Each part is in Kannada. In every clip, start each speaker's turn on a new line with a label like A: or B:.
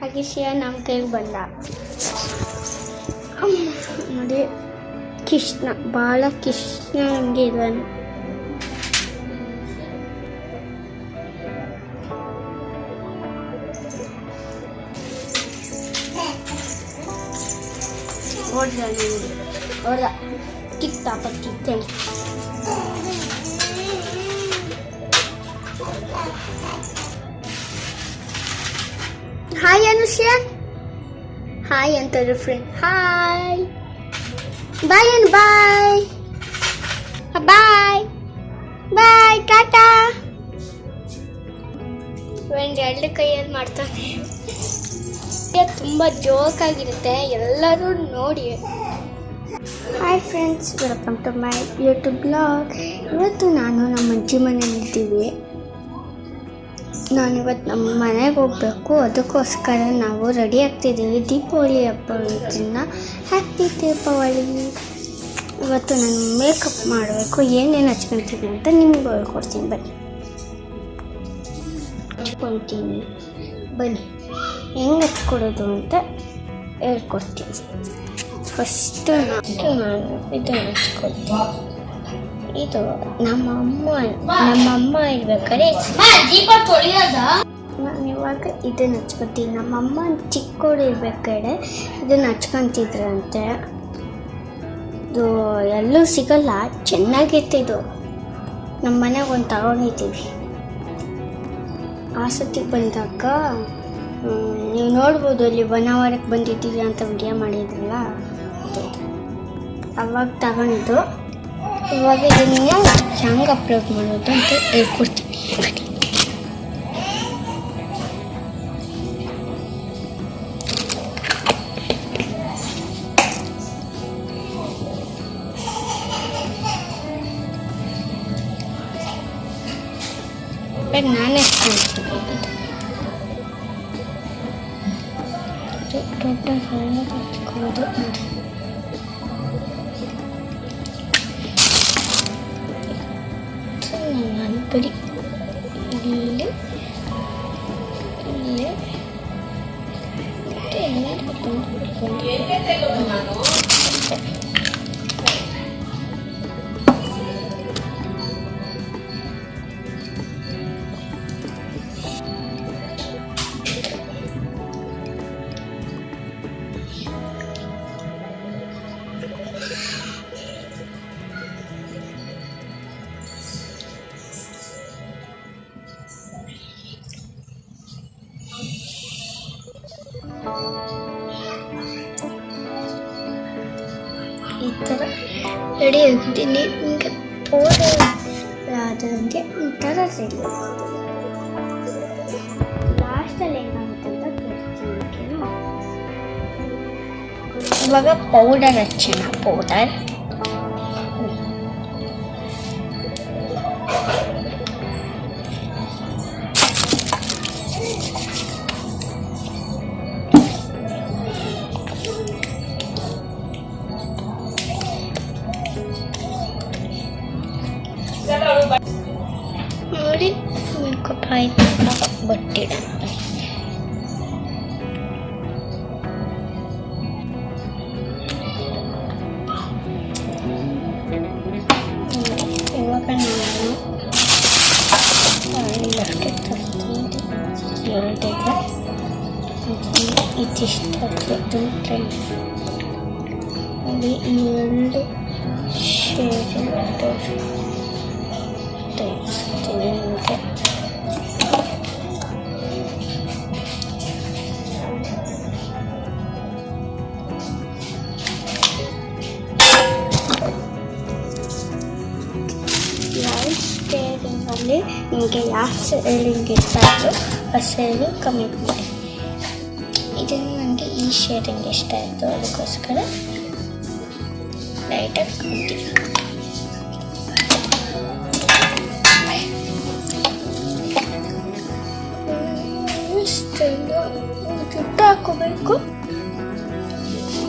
A: ಹಾಗೆ ಶಿವ ನಮ್ಮ ಕೈಗೆ ಬಂದ. ನೋಡಿ, ಕೃಷ್ಣ ಭಾಳ ಕೃಷ್ಣ ಹಂಗೆ ಇದ್ದಾನೆ. ಹೊಡ್ದ ನನಗೆ ಹೊಡ್ದ ಕಿತ್ತಾಪ ಕಿತ್ತೇನೆ ಹಾಯ್ ಅನುಷ್ಯ ಹಾಯ್ ಅಂತಾರೆ ಫ್ರೆಂಡ್ ಹಾಯ್ ಬಾಯ್ ಅನ್ bye bye bye tata friend ಎರಡು ಕೈಯಲ್ಲಿ ಮಾಡ್ತಾನೆ. ತುಂಬ ಜೋಕಾಗಿರುತ್ತೆ ಎಲ್ಲರೂ ನೋಡಿ. Hi friends welcome to my YouTube blog ಇವತ್ತು ನಾನು ನಮ್ಮ ಅಜ್ಜಿ ಮನೇಲಿದ್ದೀವಿ ನಾನಿವತ್ತು ನಮ್ಮ ಮನೆಗೆ ಹೋಗಬೇಕು. ಅದಕ್ಕೋಸ್ಕರ ನಾವು ರೆಡಿ ಆಗ್ತಿದ್ದೀವಿ ದೀಪಾವಳಿ ಹಬ್ಬದಿಂದ ಹ್ಯಾಪಿ ದೀಪಾವಳಿ. ಇವತ್ತು ನಾನು ಮೇಕಪ್ ಮಾಡಬೇಕು. ಏನೇನು ಹಚ್ಕೊತೀನಿ ಅಂತ ನಿಮ್ಗೆ ಹೇಳ್ಕೊಡ್ತೀನಿ. ಬನ್ನಿ. ಹಚ್ಕೊತೀನಿ ಬನ್ನಿ. ಹೆಂಗೆ ಹಚ್ಕೊಡೋದು ಅಂತ ಹೇಳ್ಕೊಡ್ತೀನಿ. ಫಸ್ಟು ನಾನು ಇದನ್ನು ಹಚ್ಕೊಳ್ತೀನಿ ಇದು ನಮ್ಮ ಅಮ್ಮ ಇರ್ಬೇಕಾದ್ರೆ
B: ದೀಪ ತೊಳೆಯೋದ?
A: ನಾನು ಇವಾಗ ಇದನ್ನ ಹಚ್ಕೊತೀನಿ ನಮ್ಮಮ್ಮ ಚಿಕ್ಕೋಳು ಇರ್ಬೇಕಾದ್ರೆ ಇದನ್ನ ಹಚ್ಕೊಂತಿದ್ರಂತೆ ಇದು ಎಲ್ಲೂ ಸಿಗಲ್ಲ ಚೆನ್ನಾಗಿತ್ತು ಇದು ನಮ್ಮ ಮನೆಗೆ ಒಂದು ತಗೊಂಡಿದ್ದೀವಿ. ಆ ಸತಿ ಬಂದಾಗ ನೀವು ನೋಡ್ಬೋದು ಅಲ್ಲಿ ಬನಾವರಕ್ಕೆ ಬಂದಿದ್ದೀವಿ ಅಂತ ವಿಡಿಯೋ ಮಾಡಿದ್ರಲ್ಲ? ಅವಾಗ ತಗೊಂಡಿದ್ದು. ಇವಾಗ ಇದನ್ನ ಹೆಂಗೆ ಅಪ್ಲೋಡ್ ಮಾಡೋದು ಅಂತ ಹೇಳ್ಕೊಡ್ತೀನಿ ಬನ್ನಿ. ಇವಾಗ ನಾನೇ ಹಚ್ಕೊಳ್ತೀನಿ ಇದು ದೊಡ್ಡ ಸಣ್ಣ ಹಚ್ಕೊಳ್ಳೋದು ನೋಡಿ ನಾನು ಬರೀ ಇಲ್ಲಿ ಈ ಥರ ರೆಡಿ ಆಗಿದ್ದೀನಿ ನಿಮಗೆ ಪೌಡರ್ ಆದಂಗೆ ಥರ ರೆಡಿ ಲಾಸ್ಟಲ್ಲಿ ಏನಾಗುತ್ತೆ ಅಂತ ತೋರಿಸ್ತೀನಿ? ಇವಾಗ ಪೌಡರ್ ಹಚ್ಚೋಣ ಪೌಡರ್ ನೋಡಿ ಮೇಕಪ್ ಆಯ್ತು ಬಟ್ಟಿಡ ಇವಾಗ ನಾನು ಅಷ್ಟೇ ತರ್ತೀನಿ ಎರಡಿದೆ ಇದಿಷ್ಟು ಅದರದ್ದು ಟ್ರೆಂಡ್ ಅಲ್ಲಿ ಈ ಎರಡು ಶೇಡ್ ತೋರಿಸ್ತೀನಿ ನಿಮಗೆ ಲೈಫ್ ಸ್ಟೈಲಿಂಗಲ್ಲಿ ನಿಮಗೆ ಯಾವ ಶೇರಿಂಗ್ ಇಷ್ಟ ಆಯಿತು ಆ ಶೇರಿಂಗ್ ಕಮೆಂಟ್ ಮಾಡಿ ಇದನ್ನು ನನಗೆ ಈ ಶೇರಿಂಗ್ ಇಷ್ಟ ಆಯಿತು ಅದಕ್ಕೋಸ್ಕರ ಲೈಟಾಗಿ 이거 두꺼울 거 말고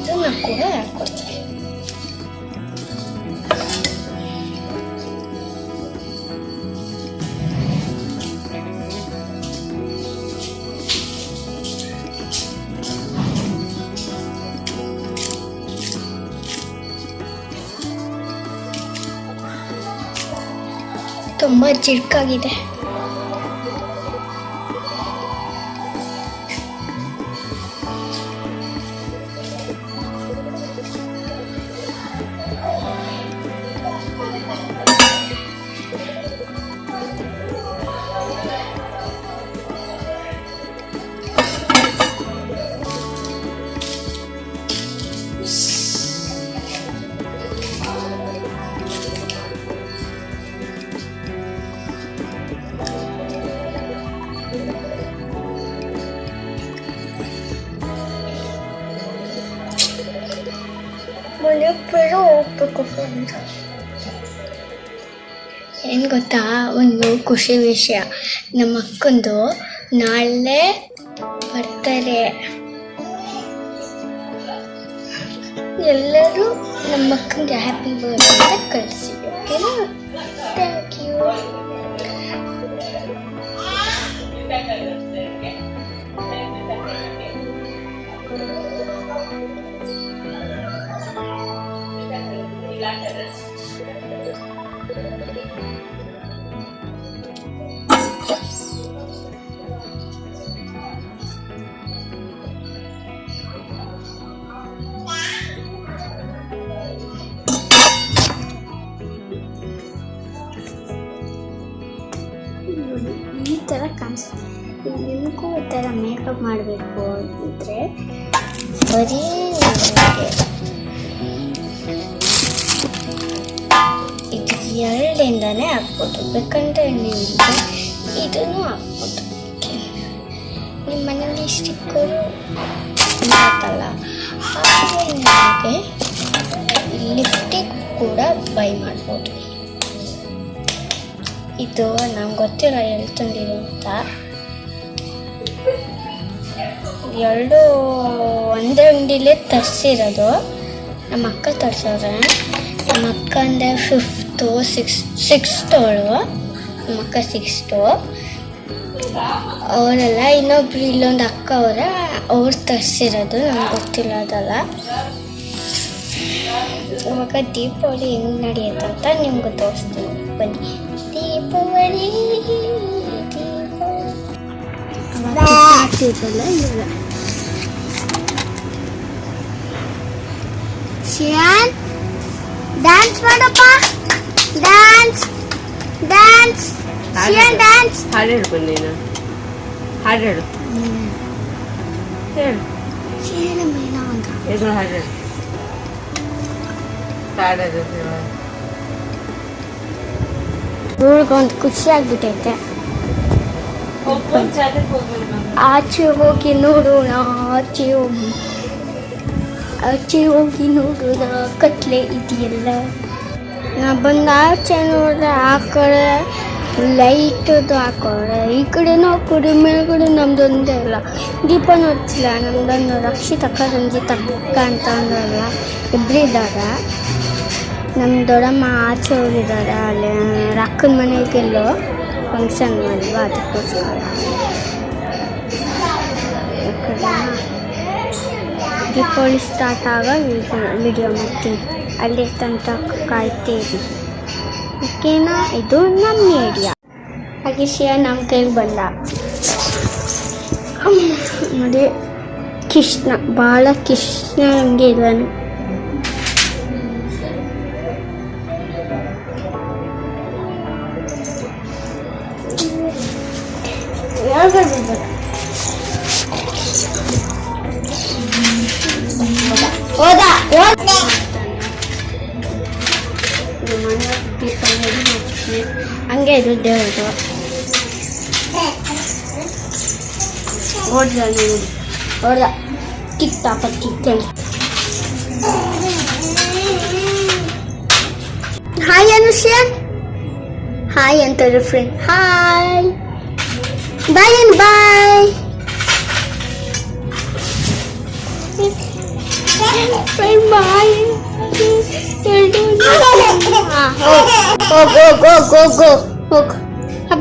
A: 어떤 낙고를 할 거지? 엄마 질각이래. ಬೇಗ ಖುಷಿ ಅಂತ ಏನು ಗೊತ್ತಾ? ಒಂದು ಖುಷಿ ವಿಷಯ. ನಮ್ಮ ಅಕ್ಕಂದು ನಾಳೆ ಬರ್ತಾರೆ ಎಲ್ಲರೂ ನಮ್ಮ ಅಕ್ಕಂಗೆ ಹ್ಯಾಪಿ ಅಂತ ಕಳಿಸಿ ಓಕೆನಾ ಥ್ಯಾಂಕ್ ಯು ಈ ಥರ ಕಾಣಿಸುತ್ತೆ. ನಿಮಗೂ ಈ ಥರ ಮೇಕಪ್ ಮಾಡಬೇಕು ಅಂದರೆ ಬರೀ ಇದು ಎರಡಿಂದನೇ ಹಾಕ್ಬೋದು ಬೇಕಂದ್ರೆ ನಿಮಗೆ ಇದನ್ನು ಹಾಕ್ಬೋದು ನಿಮ್ಮ ಮನೆಯಲ್ಲಿ ಸ್ಟಿಕ್ಕರು ಮಾತಲ್ಲ ಹಾಗೆ ನಿಮಗೆ ಲಿಪ್ಟಿಕ್ ಕೂಡ ಬೈ ಮಾಡ್ಬೋದು. ಇದು ನಂಗೆ ಗೊತ್ತಿಲ್ಲ ಎಲ್ಲಿ ಅಂತ ಎರಡು ಒಂದೇ ಅಂಗಡಿಲೇ ತರಿಸಿರೋದು. ನಮ್ಮ ಅಕ್ಕ ತರ್ಸೋರೆ. ನಮ್ಮ ಅಕ್ಕ ಅಂದರೆ ಫಿಫ್ತು ಸಿಕ್ಸ್ ಸಿಕ್ಸ್ತ್ ಅವಳು. ನಮ್ಮ ಅಕ್ಕ ಸಿಕ್ಸ್ತು ಅವರೆಲ್ಲ ಇನ್ನೊಬ್ರು ಇಲ್ಲೊಂದು ಅಕ್ಕ ಅವರ. ಅವ್ರು ತರಿಸಿರೋದು ನಮ್ಗೆ ಗೊತ್ತಿಲ್ಲ ಅದಲ್ಲ. ಇವಾಗ ದೀಪಾವಳಿ ಹೆಂಗೆ ನಡೆಯುತ್ತೆ ಅಂತ ನಿಮ್ಗೆ ತೋರಿಸ್ತೀನಿ. ಬನ್ನಿ. ದೀಪಾವಳಿ ದೀಪಾವಳಿ. ಶಿಯಾನ್ ಡ್ಯಾನ್ಸ್ ಮಾಡಪ್ಪ ಡ್ಯಾನ್ಸ್ ಡ್ಯಾನ್ಸ್ ಶಿಯಾನ್ ಡ್ಯಾನ್ಸ್
C: ಹಾಡು ಹೇಳು ನೀನು ಹಾಡು ಹೇಳು ಹೇಳು
A: ಶಿಯಾನ ಮೇನ ಅಂತ
C: ಏನು ಹಾಡು ಹೇಳು ಹಾಡು ಹೇಳು.
A: ಇವ್ರಿಗೊಂದು ಖುಷಿ ಆಗ್ಬಿಟ್ಟೈತೆ ಆಚೆ ಹೋಗಿ ನೋಡೋಣ ಆಚೆ ಹೋಗಿ ಆಚೆ ಹೋಗಿ ನೋಡೋಣ ಕತ್ಲೆ ಇದೆಯಲ್ಲ? ನಾ ಬಂದು ಆಚೆ ನೋಡ್ರೆ ಆ ಕಡೆ ಲೈಟದು ಹಾಕೋರೆ ಈ ಕಡೆನೂ ಹಾಕೋರೆ ಮೇಲ್ಗಡೆ ನಮ್ದೊಂದೇ ಇಲ್ಲ. ದೀಪ ನೋಡ್ತಿಲ್ಲ, ನಮ್ದೊಂದು ರಕ್ಷಿತಕ್ಕ ರಂಜಿತ ಅಕ್ಕ ಅಂತ ಅಂದ್ರಲ್ಲ ಇಬ್ಬರಿದ್ದಾರೆ ನಮ್ಮ ದೊಡ್ಡಮ್ಮ ಆಚೆ ಹೋಗಿದ್ದಾರೆ, ಅಲ್ಲಿ ರಕ್ಕನ ಮನೆಗೆಲ್ಲೋ ಫಂಕ್ಷನ್ ಅಲ್ವಾ ಅದಕ್ಕೋಸ್ಕರ. ಕಡೆ ದೀಪಾವಳಿ ಸ್ಟಾರ್ಟ್ ಆಗ ವಿಡಿಯೋ ಮಾಡ್ತೀನಿ. ಅಲ್ಲಿ ತನಕ ಕಾಯ್ತೀರಿ. ಓಕೆನಾ? ಇದು ನಮ್ಮ ಏರಿಯಾ ಹಾಗೆ ಶಿಯ ನಮ್ಮ ಕೈಗೆ ಬಂದ. ನೋಡಿ, ಕೃಷ್ಣ ಭಾಳ ಕೃಷ್ಣ ಹಂಗೆ ಇದ್ದಾನೆ. ಹಂಗೆ ಇದು ದೇವ್ರದು ಹೊಡ್ದ ನೋಡಿ ಹೊಡ್ದ ಕಿತ್ತಾಪ ಕಿತ್ತಂದು ಹಾಯ್ ಅನುಷ್ಯನ್ ಹಾಯ್ ಅಂತಾರೆ ಫ್ರೆಂಡ್ ಹಾಯ್ ಬಾಯ್ ಅನ್ bye friend bye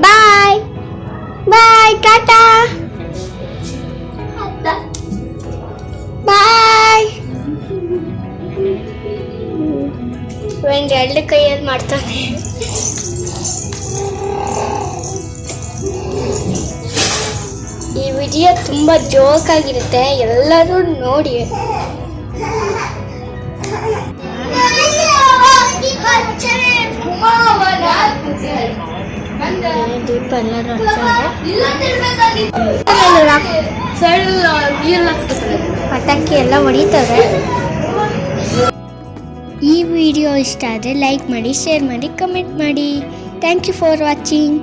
A: bye bye tata bye friend ಎರಡು ಕೈಯಲ್ಲಿ ಮಾಡ್ತಾನೆ ಈ ವಿಡಿಯೋ ತುಂಬ ಜೋಕಾಗಿರುತ್ತೆ ಎಲ್ಲರೂ ನೋಡಿ. ಪಟಾಕಿ ಎಲ್ಲ ಹೊಡಿತಾರೆ ಈ ವಿಡಿಯೋ ಇಷ್ಟ ಆದರೆ ಲೈಕ್ ಮಾಡಿ, ಶೇರ್ ಮಾಡಿ, ಕಮೆಂಟ್ ಮಾಡಿ. Thank you for watching